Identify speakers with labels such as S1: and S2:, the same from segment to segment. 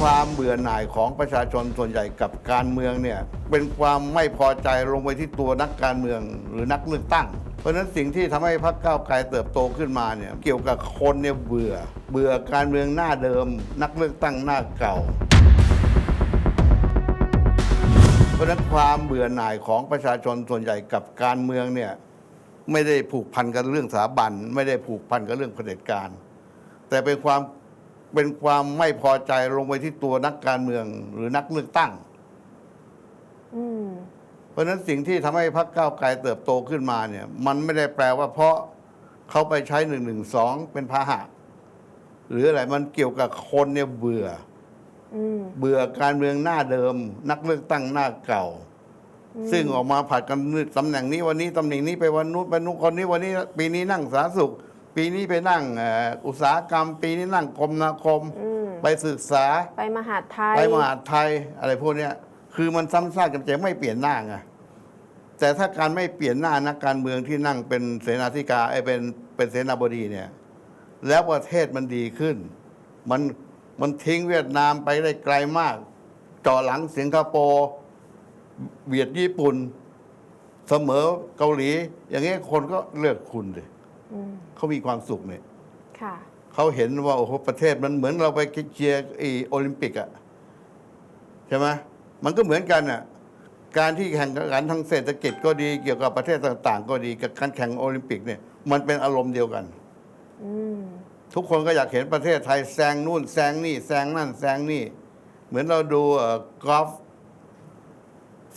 S1: ความเบื่อหน่ายของประชาชนส่วนใหญ่กับการเมืองเนี่ยเป็นความไม่พอใจลงไปที่ตัวนักการเมืองหรือนักเลือกตั้ง เพราะฉะนั้นสิ่งที่ทำให้พรรคก้าวไกลเติบโตขึ้นมาเนี่ยเกี่ยวกับคนเนี่ยเบื่อ เบื่อการเมืองหน้าเดิม นักเลือกตั้งหน้าเก่า เพราะฉะนั้นความเบื่อหน่ายของประชาชนส่วนใหญ่กับการเมืองเนี่ยไม่ได้ผูกพันกับเรื่องสถาบัน ไม่ได้ผูกพันกับเรื่องเผด็จการ แต่เป็นความ เป็นความไม่พอใจลงไปที่ตัวนักการเมือง หรือนักเลือกตั้ง
S2: อืม
S1: เพราะฉะนั้นสิ่งที่ทำให้พรรคก้าวไกลเติบโตขึ้นมาเนี่ย มันไม่ได้แปลว่าเพราะเขาไปใช้หนึ่งหนึ่งสองเป็นพาหะ หรืออะไรมันเกี่ยวกับคนเนี่ยเบื่อ
S2: อืม
S1: เบื่อการเมืองหน้าเดิม นักเลือกตั้งหน้าเก่า ซึ่งออกมาผัดกันตำแหน่งนี้วันนี้ตำแหน่งนี้ไปวันนู้นไปนู้นคนนี้วันนี้ปีนี้นั่งสาธารณสุข ปีนี้ไปนั่งเอ่ออุตสาหกรรม ปีนี้นั่งคมนาคม
S2: อืม
S1: ไปศึกษา
S2: ไปมหาดไทย
S1: ไปมหาดไทยอะไรพวกเนี้ยคือมันซ้ำซากจำเจไม่เปลี่ยนหน้าไงแต่ถ้าการไม่เปลี่ยนหน้านักการเมืองที่นั่งเป็นเสนาธิการไอ้เป็นเป็นเสนาบดีเนี่ย แล้วประเทศมันดีขึ้น มันมันทิ้งเวียดนามไปได้ไกลมากจ่อหลังสิงคโปร์เวียดญี่ปุ่น เสมอเกาหลี อย่างเงี้ยคนก็เลือกคุณเลย
S2: อืม
S1: เขามีความสุขเนี่ย
S2: ค่ะ
S1: เขาเห็นว่าโอ้โหประเทศมันเหมือนเราไปเชียร์ไอ้โอลิมปิกอะใช่ไหมมันก็เหมือนกันอะการที่แข่งขันทางเศรษฐกิจก็ดีเกี่ยวกับประเทศต่าง ๆ ก็ดีกับการแข่งโอลิมปิกเนี่ย มันเป็นอารมณ์เดียวกัน
S2: อืม
S1: ทุกคนก็อยากเห็นประเทศไทยแซงนู่นแซงนี่แซงนั่นแซงนี่ เหมือนเราดูเอ่อกอล์ฟ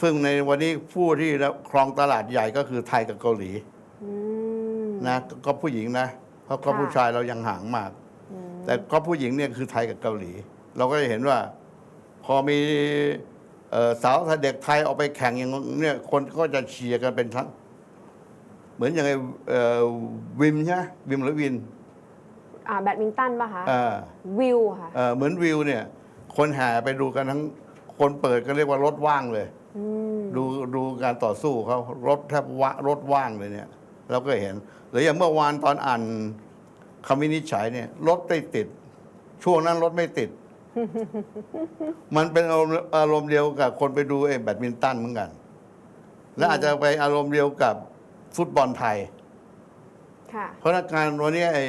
S1: ซึ่งในวันนี้ผู้ที่ครองตลาดใหญ่ก็คือไทยกับเกาหลี
S2: อืม
S1: นะก็ก็ผู้หญิงนะเพราะก็
S2: ค่ะ
S1: ผู้ชายเรายังห่างมาก
S2: อืม
S1: แต่ก็ผู้หญิงเนี่ยคือไทยกับเกาหลี เราก็จะเห็นว่า พอมีเอ่อสาวเด็กไทยออกไปแข่งอย่างเนี่ยคนก็จะเชียร์กันเป็นทั้งเหมือนอย่างไอ้เอ่อวิมใช่ไหมวิมหรือวิน
S2: อ่าแบดมินตันป่ะคะ
S1: เอ่า
S2: วิวค่ะ
S1: เอ่อเหมือนวิวเนี่ย คนแห่ไปดูกันทั้งคนเปิดก็เรียกว่ารถว่างเลย
S2: อืม
S1: ดูดูการต่อสู้เขารถแทบวะรถว่างเลยเนี่ย เราก็เห็น หรืออย่างเมื่อวานตอนอ่านคำวินิจฉัยเนี่ยรถไม่ติด ช่วงนั้นรถไม่ติด มันเป็นอารมณ์อารมณ์เดียวกับคนไปดูไอ้แบดมินตันเหมือนกัน และอาจจะไปอารมณ์เดียวกับฟุตบอลไทย
S2: ค่ะ
S1: เพราะการวันนี้ไอ้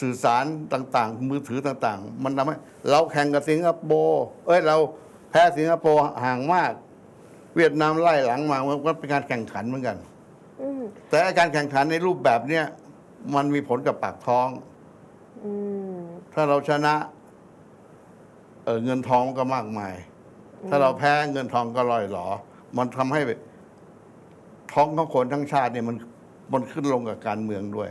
S1: สื่อสารต่างๆ มือถือต่างๆ มันทำให้เราแข่งกับสิงคโปร์เอ้ยเราแพ้สิงคโปร์ห่างมาก เวียดนามไล่หลังมามันก็เป็นการแข่งขันเหมือนกัน
S2: อืม
S1: แต่ไอ้การแข่งขันในรูปแบบเนี้ยมันมีผลกับปากท้อง
S2: อืม
S1: ถ้าเราชนะเออเงินทองก็มากมาย ถ้าเราแพ้เงินทองก็ลอยหลอ มันทำให้ท้องของคนทั้งชาติเนี่ยมันมันขึ้นลงกับการเมืองด้วย